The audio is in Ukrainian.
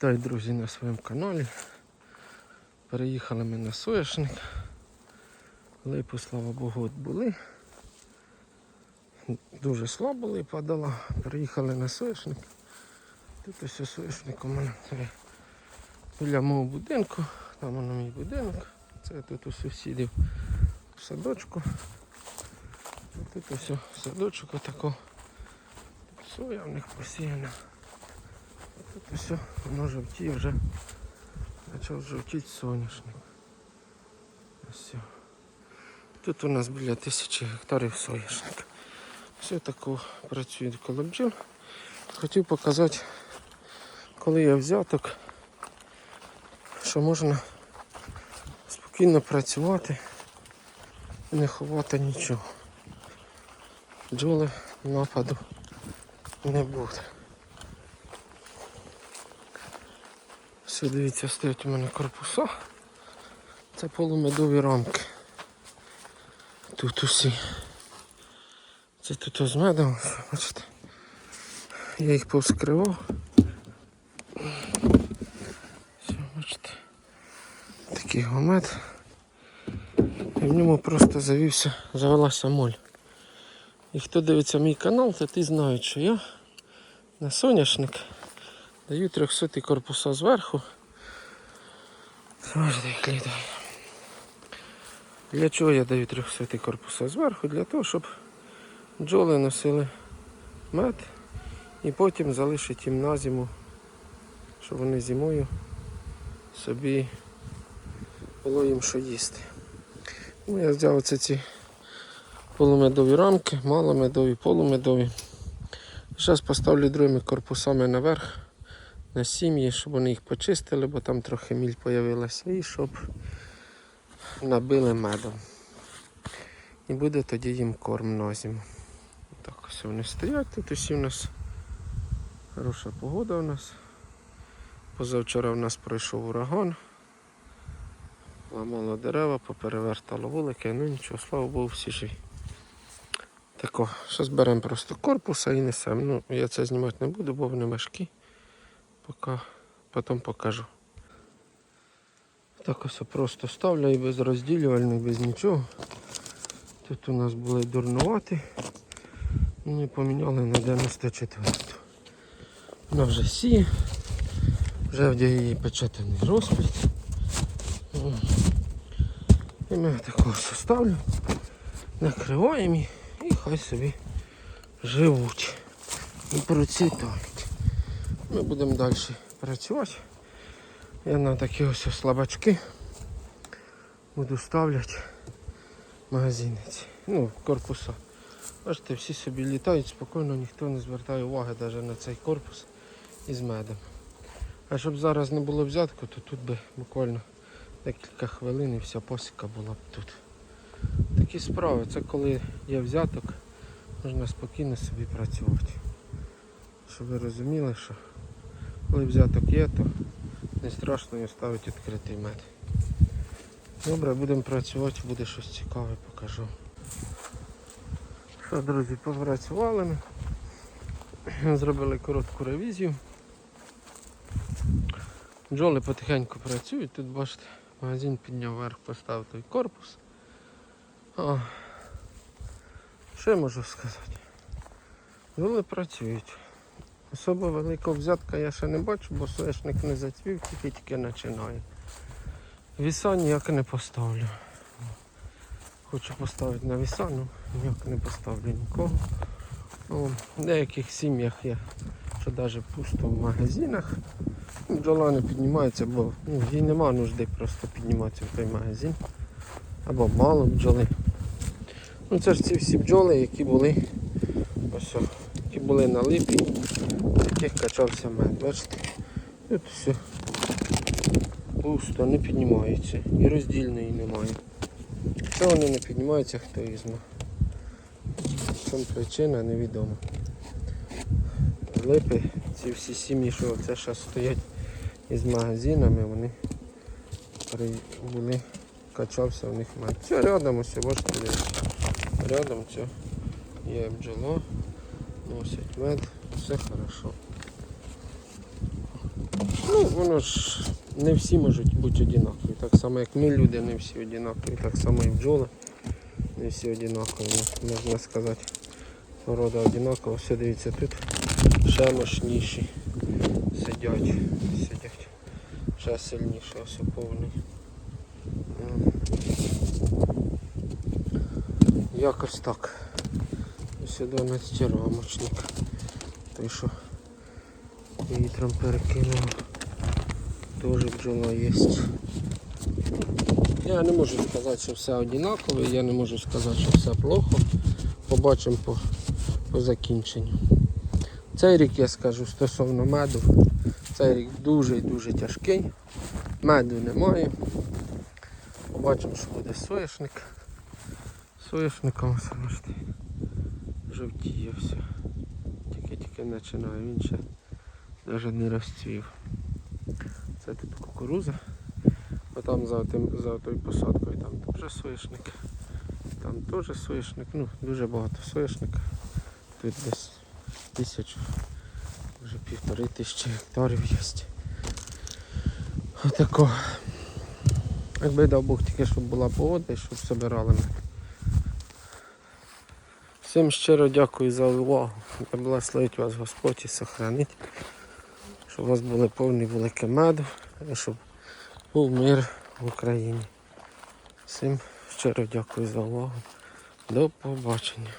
Вітаю, друзі, на своєму каналі. Переїхали ми на соняшник. Липи, слава Богу, от були. Дуже слабо липа дала. Переїхали на соняшник. Тут ось соняшник у мене біля мого будинку. Там воно мій будинок. Це тут у сусідів в садочку. Тут ось садочок отако. Соя в них посіяна. Тут все, воно жовтіє вже. Почав жовтіти соняшник. Ось. Тут у нас біля тисячі гектарів соняшник. Все тако працює коло бджіл. Хотів показати, коли я взяток, що можна спокійно працювати і не ховати нічого. Бджоли нападу не буде. Все, дивіться, стоять у мене корпуса. Це полумедові рамки. Тут усі. Це тут з медом, бачите. Я їх повскривав. Все, бачите. Такий гомет. І в ньому просто завівся, завелася моль. І хто дивиться мій канал, то ті знають, що я на соняшник даю 300 корпуса зверху. Для чого я даю 300 корпуса зверху? Для того, щоб бджоли носили мед і потім залишить їм на зиму, щоб вони зимою собі було їм що їсти. Ну, я взяв оце ці полумедові рамки, маломедові, полумедові. Зараз поставлю другими корпусами наверх на сім'ї, щоб вони їх почистили, бо там трохи міль появилася, і щоб набили медом. І буде тоді їм корм на зиму. Так ось вони стоять. Тут усі у нас хороша погода у нас. Позавчора в нас пройшов ураган. Ламало дерева, поперевертало вулики, ну нічого, слава Богу, всі живі. Тако, зараз беремо просто корпуса і несемо. Ну, я це знімати не буду, бо вони важкі. Поки потім покажу. Так ось просто ставлю і без розділювальних, без нічого. Тут у нас були дурнувати. Ну і поміняли на 94. Вона вже сіє. Вже в її печатаний розпит. І ми такого ставлю, накриваємо і хай собі живуть і процвітають. Ми будемо далі працювати. Я на такі ось слабачки буду ставляти магазинець. Ну, корпуса. Бачите, всі собі літають спокійно, ніхто не звертає уваги навіть на цей корпус із медом. А щоб зараз не було взятку, то тут би буквально декілька хвилин і вся посіка була б тут. Такі справи, це коли є взяток, можна спокійно собі працювати. Щоб ви розуміли, що коли взяток є, то не страшно і ставити відкритий мед. Добре, будемо працювати, буде щось цікаве, покажу. Що, друзі, попрацювали ми. Зробили коротку ревізію. Бджоли потихеньку працюють, тут бачите, магазин підняв вверх, поставив той корпус. А, що я можу сказати? Бджоли працюють. Особо великого взятка я ще не бачу, бо соняшник не зацвів, тільки-тільки починає. Віса ніяк не поставлю. Хочу поставити на віса, ну ніяк не поставлю нікого. Ну, в деяких сім'ях є, що навіть пусто в магазинах. Бджола не піднімається, бо ну, їй нема нужди просто підніматися в той магазин. Або мало бджоли. Ну це ж ці всі бджоли, які були ось, які були на липі, з яких качався мед. Бачите? Тут все пусто, не піднімається. І роздільної немає. Що вони не піднімаються, хто їх знає. Чому причина невідома. Липи, ці всі сім'ї, що це зараз стоять із магазинами, вони були, качався в них мед. Це рядом ось, бачите, рядом це є бджола, носять мед, все хорошо. Ну, воно ж не всі можуть бути однакові. Так само, як ми люди, не всі однакові. Так само і бджоли. Не всі однакові. Ну, Можна сказати, порода однакова. Все, дивіться, тут ще мощніші сидять. Сидять. Ще сильніше, ось повний. Якось так. Ось 12 рамочник. Той, що вітром перекинуло. Теж бджола є. Я не можу сказати, що все однакове, я не можу сказати, що все плохо. Побачимо по, по закінченню. Цей рік я скажу стосовно меду. Цей рік дуже і дуже тяжкий. Меду немає. Побачимо, що буде соняшник. Соняшником все бачите. Жовтіє все. Тільки-тільки починає, він ще навіть не розцвів. Це тут кукуруза. А там за, тим, за тою посадкою там теж соняшник. Там теж соняшник. Ну, дуже багато соняшника. Тут десь тисячу, вже півтори тисячі гектарів є. Отако. Якби дав Бог тільки, щоб була погода і щоб збирали ми. Всім щиро дякую за увагу. Благословить вас Господь і сохранить. Щоб у вас були повні велике меду щоб був мир в Україні. Всім щиро дякую за увагу. До побачення.